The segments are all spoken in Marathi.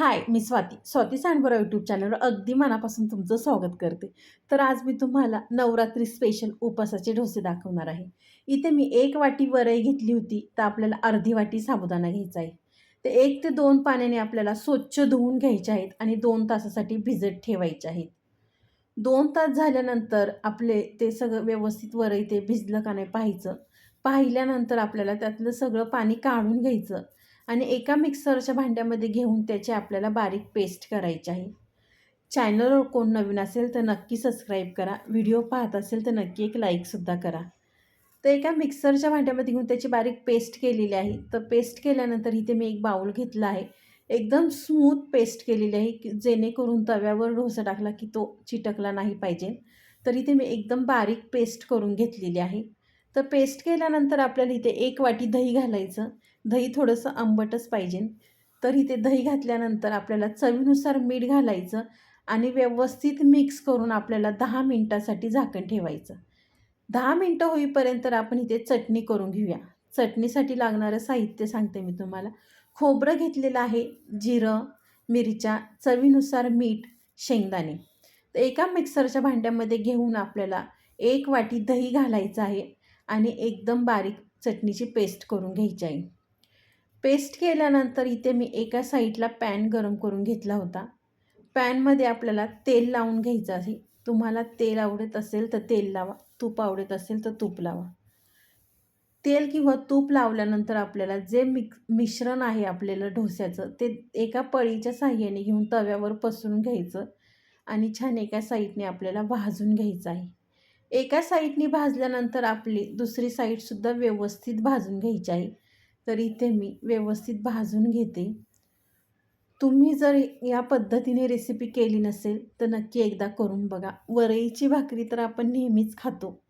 हाय मी स्वाती. स्वाती सांडबरा यूट्यूब चॅनलवर अगदी मनापासून तुमचं स्वागत करते. तर आज मी तुम्हाला नवरात्री स्पेशल उपासाचे डोसे दाखवणार आहे. इथे मी एक वाटी वरई घेतली होती तर आपल्याला अर्धी वाटी साबुदाणा घ्यायचा आहे. ते एक ते दोन पाण्याने आपल्याला स्वच्छ धुवून घ्यायचे आहेत आणि दोन तासासाठी भिजत ठेवायचे आहेत. दोन तास झाल्यानंतर आपले ते सगळं व्यवस्थित वरई ते भिजलं का नाही पाहायचं. पाहिल्यानंतर आपल्याला त्यातलं सगळं पाणी काढून घ्यायचं. आणि एका मिक्सरच्या भांड्यामध्ये घेऊन त्याची आपल्याला बारीक पेस्ट करायची आहे. चॅनलवर कोण नवीन असेल तर नक्की सबस्क्राईब करा. व्हिडिओ पाहत असेल तर नक्की एक लाईकसुद्धा करा. तर एका मिक्सरच्या भांड्यामध्ये घेऊन त्याची बारीक पेस्ट केलेली आहे. तर पेस्ट केल्यानंतर इथे मी एक बाऊल घेतला आहे. एकदम स्मूथ पेस्ट केलेली आहे की जेणेकरून तव्यावर डोसा टाकला की तो चिटकला नाही पाहिजे. तर इथे मी एकदम बारीक पेस्ट करून घेतलेली आहे. तर पेस्ट केल्यानंतर आपल्याला इथे एक वाटी दही घालायचं. दही थोडंसं आंबटच पाहिजे. तर इथे दही घातल्यानंतर आपल्याला चवीनुसार मीठ घालायचं आणि व्यवस्थित मिक्स करून आपल्याला दहा मिनटासाठी झाकण ठेवायचं. दहा मिनटं होईपर्यंत आपण इथे चटणी करून घेऊया. चटणीसाठी लागणारं साहित्य सांगते मी तुम्हाला. खोबरं घेतलेलं आहे जिरं मिरच्या चवीनुसार मीठ शेंगदाणे. तर एका मिक्सरच्या भांड्यामध्ये घेऊन आपल्याला एक वाटी दही घालायचं आहे. आणि एकदम बारीक चटणीची पेस्ट करून घ्यायची आहे पेस्ट केल्यानंतर इथे मी एका साईडला पॅन गरम करून घेतला होता. पॅनमध्ये आपल्याला तेल लावून घ्यायचं आहे. तुम्हाला तेल आवडत असेल तर तेल लावा तूप आवडत असेल तर तूप लावा. तेल किंवा तूप लावल्यानंतर आपल्याला जे मिक्स मिश्रण आहे आपल्याला ढोस्याचं ते एका पळीच्या साह्याने घेऊन तव्यावर पसरून घ्यायचं आणि छान एका साईडने आपल्याला भाजून घ्यायचं आहे. एका साईडनी भाजल्यानंतर आपली दुसरी साईडसुद्धा व्यवस्थित भाजून घ्यायची आहे. तर इथे मी व्यवस्थित भाजून घेते. तुम्ही जर या पद्धतीने रेसिपी केली नसेल तर नक्की एकदा करून बघा. वरईची भाकरी तर आपण नेहमीच खातो.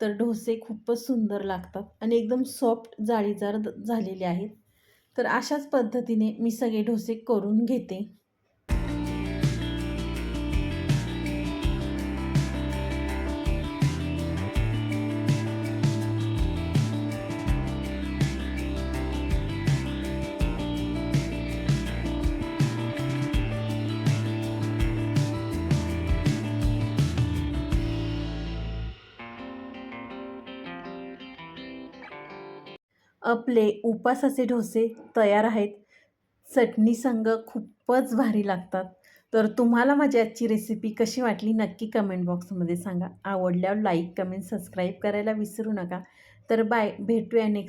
तर डोसे खूपच सुंदर लागतात आणि एकदम सॉफ्ट जाळीदार झालेले आहेत. तर अशाच पद्धतीने मी सगळे डोसे करून घेते. आपले उपासाचे डोसे तयार आहेत. चटणीसंग खूपच भारी लागतात. तर तुम्हाला माझी आजची रेसिपी कशी वाटली नक्की कमेंट बॉक्समध्ये सांगा. आवडल्यावर लाईक कमेंट सबस्क्राईब करायला विसरू नका. तर बाय भेटूया नेक्स्ट